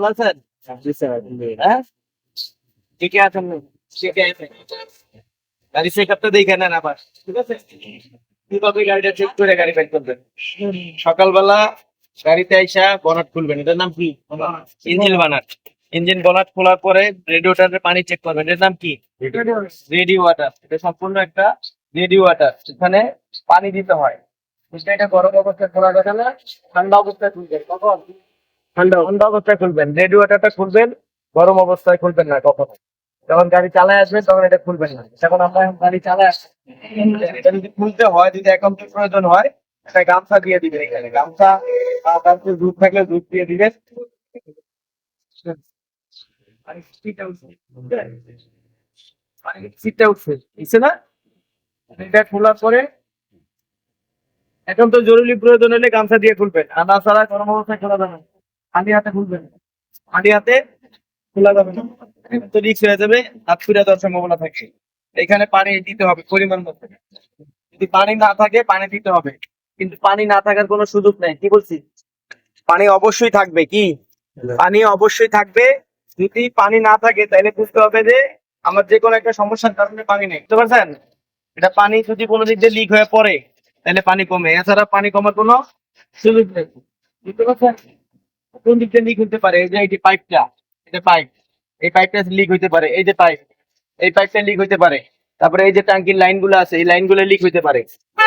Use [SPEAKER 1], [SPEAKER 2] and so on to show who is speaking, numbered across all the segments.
[SPEAKER 1] হ্যাঁ? সকালবেলা গাড়িতে আইসা বনাট খুলবেন। এটার নাম কি? ইঞ্জিন বানাট। ইঞ্জিন বনাট খোলার পরে রেডিওটারের পানি চেক করবেন। এটার নাম কি? Ready water. এটা সম্পূর্ণ একটা রেডি ওয়াটার। এখানে পানি দিতে হয়। এটা গরম অবস্থায় খোলা যাবে না, ঠান্ডা অবস্থায় খুলবেন। কখন? ঠান্ডা ঠান্ডা অবস্থায় খুলবেন। রেডি ওয়াটারটা খুলবেন, গরম অবস্থায় খুলবেন না কখনো। যখন গাড়ি চালায় আসবেন, তখন এটা খুলবেন না। যখন আমরা এখন গাড়ি চালায় আসছি, এটা যদি খুলতে হয়, যদি অ্যাকাউন্টের প্রয়োজন হয়, একটা গামছা দিয়ে দিবেন এখানে। গামছা গামছা দুধ থাকলে দুধ দিয়ে দিবেন। সিটটা উঠছে বুঝছে না, এটা খোলার পরে এখন তো জরুরি প্রয়োজন হলে গামছা দিয়ে খুলবেন। আর না ছাড়া গরম অবস্থায় খোলা যাবে না। খালি হাতে খুলবেন খালি হাতে খোলা যাবে না। তো রিক্স হয়ে যাবে হাত ফিরে যাওয়ার সম্ভাবনা থাকে। এখানে পানি দিতে হবে পরিমাণ মতো। যদি পানি না থাকে, পানি দিতে হবে। কিন্তু পানি না থাকার কোনো সুযোগ নেই। কি বলছি? পানি অবশ্যই থাকবে, কি? পানি অবশ্যই থাকবে। যদি পানি না থাকে, তাহলে বুঝতে হবে যে আমার যে কোনো একটা সমস্যার কারণে পানি নেই। বুঝতে পারছেন? এটা পানি যদি কোনো দিক দিয়ে লিক হয়ে পড়ে, তাহলে পানি কমে। এছাড়া পানি কমার কোনো সুযোগ নেই। বুঝতে পারছেন? কোন দিক দিয়ে লিক হতে পারে? এই যে এটি পাইপটা এটা পাইপ এই পাইপটা লিক হইতে পারে। এই যে পাইপ এই পাইপটা লিক হইতে পারে। তারপরে এই যে ট্যাঙ্কির লাইনগুলো আছে, এই লাইনগুলো লিক হইতে পারে।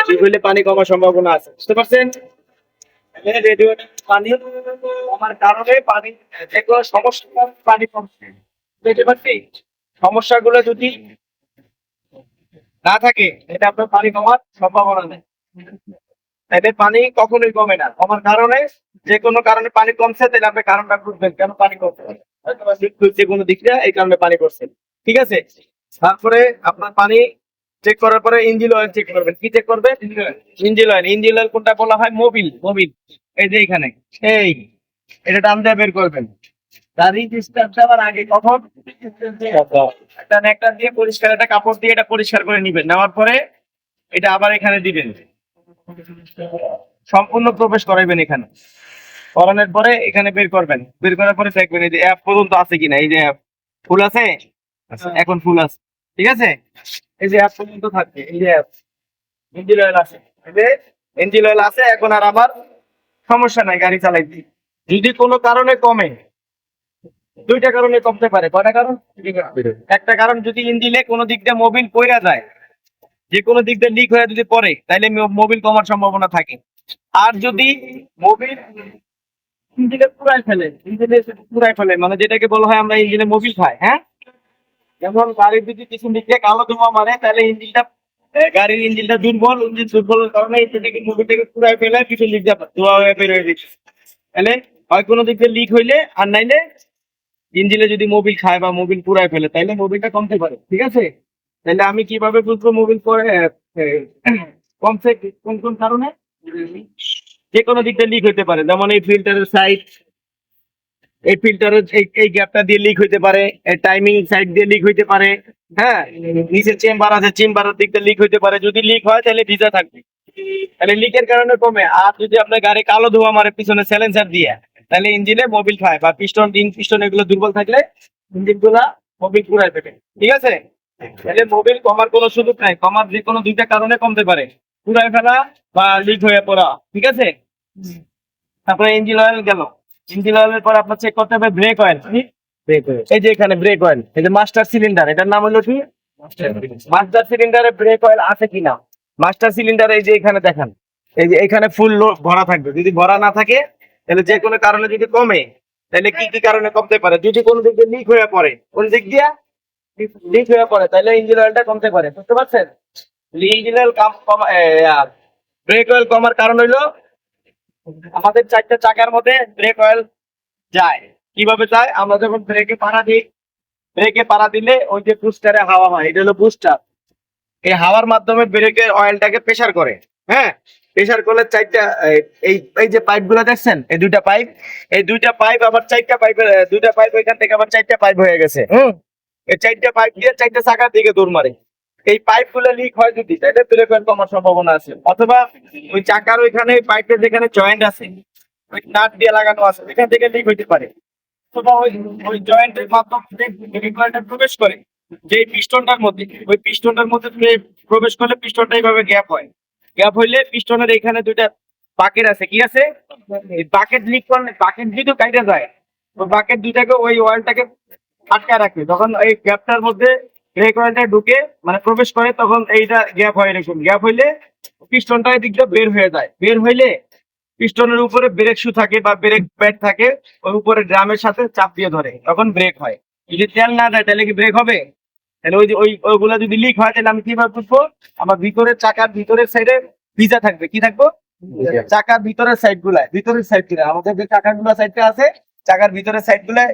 [SPEAKER 1] লিক হইলে পানি কমার সম্ভাবনা আছে, বুঝতে পারছেন? পানি কমার কারণে পানি সমস্যা পানি কমছে। বুঝতে সমস্যাগুলো যদি না থাকে এটা আপনার পানি কমার সম্ভাবনা নেই। তাহলে পানি কখনোই কমে না। কমার কারণে যে কোনো কারণে পানি কমছে তাহলে আপনি কারণটা খুঁজবেন কেন পানি কমছে? যে কোনো দিক দিয়ে এই কারণে পানি পড়ছে ঠিক আছে? তারপরে আপনার পানি চেক করার পরে ইঞ্জিন অয়েল চেক করবেন। কি চেক করবেন? ইঞ্জিন অয়েল ইঞ্জিন অয়েল কোনটা বলা হয়? মোবিল মোবিল এই যে এখানে। এই। এটা টান দিয়ে বের করবেন। আগে কখন? একটা নেকটা দিয়ে পরিষ্কার একটা কাপড় দিয়ে এটা পরিষ্কার করে নিবেন। নেওয়ার পরে এটা আবার এখানে দিবেন। সম্পূর্ণ প্রবেশ করাইবেন এখানে। করানোর পরে এখানে বের করবেন। বের করার পরে দেখবেন এই যে অ্যাপ পর্যন্ত আছে কিনা এই যে অ্যাপ ফুল আছে? এখন ফুল আছে। ঠিক আছে? এই যে অ্যাপ পর্যন্ত থাকবে এই যে অ্যাপ ইঞ্জিন অয়েল আছে। এই যে ইঞ্জিন অয়েল আছে এখন আর আমার সমস্যা নাই গাড়ি চালাইতে যদি কোনো কারণে কমে দুইটা কারণে কমতে পারে। কয়টা কারণ? একটা কারণ যদি ইঞ্জিনে কোনো দিক দিয়ে মোবিল পইরা যায় যে কোনো দিক দিয়ে লিক হয়ে যদি পড়ে তাহলে মোবিল কমার সম্ভাবনা থাকে। আর যদি মোবিল ইঞ্জিনে পুরাই ফেলে ইঞ্জিনে পুরাই ফেলে মানে যেটাকে বলা হয় আমরা ইঞ্জিনে মোবিল খাই হ্যাঁ? যেমন গাড়ির যদি কিছু দিক কালো ধোঁয়া মারে তাহলে ইঞ্জিনটা গাড়ির ইঞ্জিনটা দুর্বল, ইঞ্জিন দুর্বলের কারণে এটাকে মোবিলটাকে পুরাই ফেলে কিছু দিক দিয়ে ধোঁয়া হয়ে বের হয়ে দিচ্ছে তাহলে হয় কোনো দিক দিয়ে লিক হইলে, আর নাইলে ইঞ্জিনে যদি মোবিল খায় বা মোবিল পুরাই ফেলে, তাইলে মোবিলটা কমতে পারে, ঠিক আছে? তাহলে আমি কীভাবে বুঝব মোবিল পরে কমছে কোন কোন কারণে? যে কোনো দিক দিয়ে লিক হতে পারে। যেমন এই ফিল্টারের সাইড এই ফিল্টারের এই গ্যাপটা দিয়ে লিক হইতে পারে, এই টাইমিং সাইড দিয়ে লিক হইতে পারে হ্যাঁ? নিচে চেম্বার আছে চেম্বারের দিক লিক হইতে পারে। যদি লিক হয়, তাহলে ভিজা থাকবে। তাহলে লিকের কারণে কমে। আর যদি আপনার গাড়ি কালো ধোয়া মারে, পিছনে স্যালেন্সার দিয়ে, তাহলে ইঞ্জিনে মোবিল খায় বা পিস্টন ইন পিস্টন এগুলো দুর্বল থাকলে ইঞ্জিনগুলা মোবিল পুরাই দেবে ঠিক আছে? তাহলে মোবিল কমার কোনো সুযোগ নাই। কমার যে কোনো দুইটা কারণে কমতে পারে। পুরাই ফেলা বা লিক হয়ে পড়া। ঠিক আছে? তারপরে ইঞ্জিন অয়েল গেল। ইঞ্জিন অয়েলের পর আপনার চেক করতে হবে ব্রেক অয়েল এই যে এখানে ব্রেক অয়েল এই যে মাস্টার সিলিন্ডার এটার নাম হলো কি? মাস্টার সিলিন্ডারে ব্রেক অয়েল আছে কিনা? মাস্টার সিলিন্ডার এই যে এখানে দেখেন। এই যে এখানে ফুল ভরা থাকবে। যদি ভরা না থাকে তাহলে যে কোনো কারণে যদি কমে তাহলে কি কি কারণে কমতে পারে? যদি কোনো দিক দিয়ে লিক হয়ে পড়ে কোন দিক দিয়ে? লিক হয়ে পড়ে তাহলে ইঞ্জিন অয়েলটা কমতে পারে। বুঝতে পারছেন? ইঞ্জিন অয়েল কমা ব্রেক অয়েল কমার কারণ হইল আমাদের চারটা চাকার মধ্যে ব্রেক অয়েল যায়। কীভাবে যায়? আমরা যখন ব্রেকে পাড়া দিই ব্রেকে পাড়া দিলে ওই যে বুস্টারে হাওয়া হয়, এটা হলো বুস্টার এই হাওয়ার মাধ্যমে ব্রেকের অয়েলটাকে প্রেসার করে হ্যাঁ? প্রেসার করলে চারটা, এই- এই এই যে পাইপগুলো দেখছেন? এই দুইটা পাইপ এই দুইটা পাইপ আবার চারটা পাইপের দুইটা পাইপ ওইখান থেকে আবার চারটা পাইপ হয়ে গেছে, হুম? এই চারটা পাইপ দিয়ে চারটা চাকার দিকে দৌড় মারে। এই পাইপগুলো লিক হয় যদি, তাহলে ব্রেক অয়েল কমার সম্ভাবনা আছে। অথবা ওই চাকার ওইখানে পাইপের যেখানে জয়েন্ট আছে, ওই নাট দিয়ে লাগানো আছে এখান থেকে লিক হইতে পারে। অথবা ওই ওই জয়েন্টের মাধ্যমে রেগুলেটর প্রবেশ করে, যে পিস্টনটার মধ্যে, ওই পিস্টনটার মধ্যে প্রে- প্রবেশ করলে পিস্টনটা এইভাবে গ্যাপ হয়। গ্যাপ হইলে পিস্টনের এখানে দুইটা বাকেট আছে, কি আছে? বাকেট লিক করলে বাকেট যদি কাইটে যায় ওই বাকেট দুইটাকে ওই ওয়ালটাকে আটকায় রাখে। যখন এই গ্যাপটার মধ্যে অয়েলটা ঢুকে মানে প্রবেশ করে তখন এইটা গ্যাপ হয় এরকম। গ্যাপ হইলে পিস্টনটা বের হয়ে যায়। বের হইলে পিস্টনের উপরে ব্রেক শু থাকে বা ব্রেক প্যাড থাকে ওই উপরে ড্রামের সাথে চাপ দিয়ে ধরে তখন ব্রেক হয়। যদি তেল না দেয় তাহলে কি ব্রেক হবে? তাহলে ওই ওই ওইগুলা যদি লিক হয় তাহলে আমি কীভাবে বুঝব? আমার ভিতরের চাকার ভিতরের সাইডে ভিজা থাকবে। কি থাকব? চাকার ভিতরের সাইড গুলায় ভিতরের সাইডগুলা আমাদের যে চাকারগুলা সাইডটা আছে চাকার ভিতরের সাইড গুলায়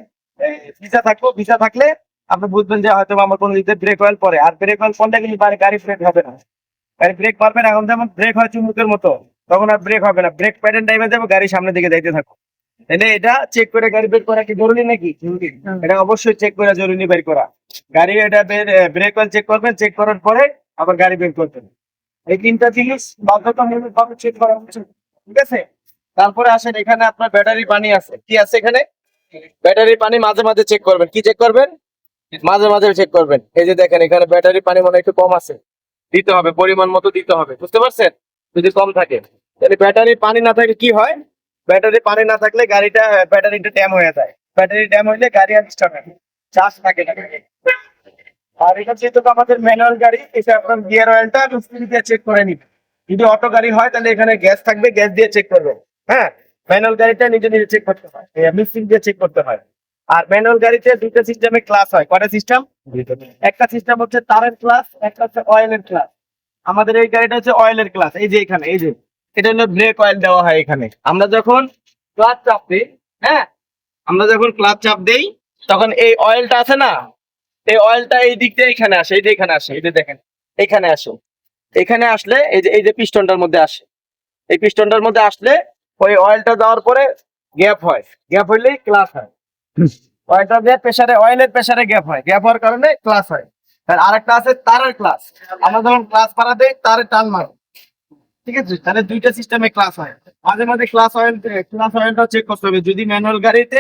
[SPEAKER 1] ভিজা থাকব ভিজা থাকলে আপনি বুঝবেন যে হয়তো আমার কোনো দিকে ব্রেক অয়েল পরে আর ব্রেক অয়েল পড়লে কিন্তু গাড়ি ব্রেক হবে না। গাড়ি ব্রেক পারবে না এখন যেমন ব্রেক হয় চুমুকের মতো তখন আর ব্রেক হবে না। ব্রেক প্যাডেন টাইমে যাব গাড়ি সামনের দিকে যাইতে থাকো। তাহলে এটা চেক করে গাড়ি বের করা কি জরুরি নাকি? এটা অবশ্যই চেক করে জরুরি বের করা। গাড়ি এটা ব্রেক অয়েল চেক করবেন চেক করার পরে আবার গাড়ি বের করবেন। এই তিনটা জিনিস বাধ্যতামূলক ভাবে চেক করা উচিত ঠিক আছে? তারপরে আসেন এখানে আপনার ব্যাটারি পানি আছে। কি আছে এখানে? ব্যাটারি পানি মাঝে মাঝে চেক করবেন। কি চেক করবেন? মাঝে মাঝে চেক করবেন। এই যে দেখেন, এখানে ব্যাটারি পানি মনে একটু কম আছে। দিতে হবে, পরিমাণ মতো দিতে হবে, বুঝতে পারছেন? যদি কম থাকে, তাহলে ব্যাটারি পানি না থাকলে কি হয়? ব্যাটারি পানি না থাকলে গাড়িটা ব্যাটারিটা ড্যাম হয়ে যায়। ব্যাটারি ড্যাম হইলে গাড়ি আর স্টার্ট হয় চার্জ থাকে না আর এটা যেহেতু আমাদের ম্যানুয়াল গাড়ি, এটা আপনার গিয়ার অয়েলটা মিস্ত্রি দিয়ে চেক করে নিবে যদি অটো গাড়ি হয়, তাহলে এখানে গ্যাস থাকবে গ্যাস দিয়ে চেক করবে হ্যাঁ? ম্যানুয়াল গাড়িটা নিজে নিজে চেক করতে হয়। মিস্ত্রি দিয়ে চেক করতে হয়। আর ম্যানুয়াল গাড়িতে দুইটা সিস্টেমে ক্লাস হয়। কয়টা সিস্টেম একটা সিস্টেম হচ্ছে তারের ক্লাস একটা হচ্ছে অয়েলের ক্লাস আমাদের এই গাড়িটা হচ্ছে অয়েলের ক্লাস এই যে এখানে, এই যে। এটা হলো ব্রেক অয়েল দেওয়া হয় এখানে। আমরা যখন ক্লাচ চাপ দিই হ্যাঁ? আমরা যখন ক্লাচ চাপ দেই, তখন এই অয়েলটা আছে না? এই অয়েলটা এই দিক দিয়ে এখানে আসে, এই যে এখানে আসে, এই যে দেখেন, এখানে আসে। এখানে আসলে এই যে এই যে পিস্টনটার মধ্যে আসে। এই পিস্টনটার মধ্যে আসলে ওই অয়েলটা দেওয়ার পরে গ্যাপ হয়। গ্যাপ হইলেই ক্লাস হয়। অয়েলটা দিয়ে প্রেসারে অয়েলের প্রেসারে গ্যাপ হয়। গ্যাপ হওয়ার কারণে ক্লাস হয়। আর আরেকটা আছে তারের ক্লাস আমরা যখন ক্লাস পাড়া দেই, তারে টান মারো। ঠিক আছে? তাহলে দুইটা সিস্টেমে ক্লাস হয়। মাঝে মাঝে ক্লাস অয়েল ক্লাস অয়েলটা চেক করতে হবে। যদি ম্যানুয়াল গাড়িতে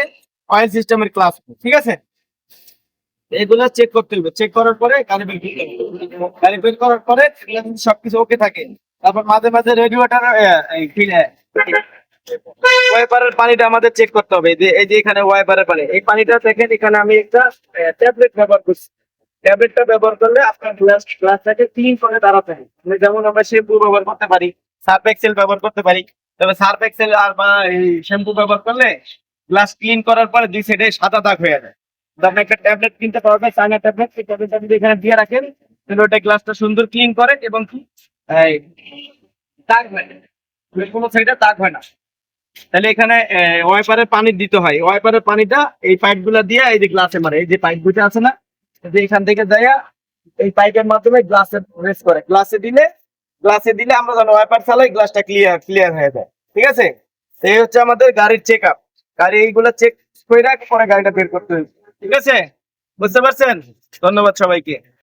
[SPEAKER 1] অয়েল সিস্টেমের ক্লাস ঠিক আছে? এগুলো চেক করতে হবে। চেক করার পরে গাড়ি বের। গাড়ি বের করার পরে সবকিছু ওকে থাকে, তারপর মাঝে মাঝে রেডিওটার ওয়াইপারের পানিটা আমাদের চেক করতে হবে। এই যে এখানে ওয়াইপারের পানি। এই পানিটা দেখেন, এখানে আমি একটা ট্যাবলেট ব্যবহার করছি। ট্যাবলেটটা ব্যবহার করলে আপনার গ্লাস গ্লাসটাকে ক্লিন করে দাঁড়াতে হয় মানে যেমন আমরা শ্যাম্পু ব্যবহার করতে পারি সার্ফ এক্সেল ব্যবহার করতে পারি, তবে সার্ফ এক্সেল আর বা শ্যাম্পু ব্যবহার করলে গ্লাস ক্লিন করার পরে দুই সাইডে সাদা দাগ হয়ে যায়। আপনি একটা ট্যাবলেট কিনতে পারবেন চায়না ট্যাবলেট সেই ট্যাবলেটটা যদি এখানে দিয়ে রাখেন, তাহলে ওটা গ্লাসটা সুন্দর ক্লিন করে এবং দাগ হয় না। কোনো সাইডে দাগ হয় না। তাহলে এখানে ওয়াইপারের পানি দিতে হয়। ওয়াইপারের পানিটা এই পাইপগুলা দিয়ে এই যে গ্লাসে মারে, এই যে পাইপগুলো আছে না, যে এখান থেকে দেয়া এই পাইপের মাধ্যমে গ্লাসে রেস করে। গ্লাসে দিলে গ্লাসে দিলে আমরা যখন ওয়াইপার চালাই গ্লাসটা ক্লিয়ার ক্লিয়ার হয়ে যায়। ঠিক আছে? এই হচ্ছে আমাদের গাড়ির চেক আপ গাড়ি এইগুলো চেক করে রাখ, পরে গাড়িটা বের করতে হবে ঠিক আছে? বুঝতে পারছেন? ধন্যবাদ সবাইকে।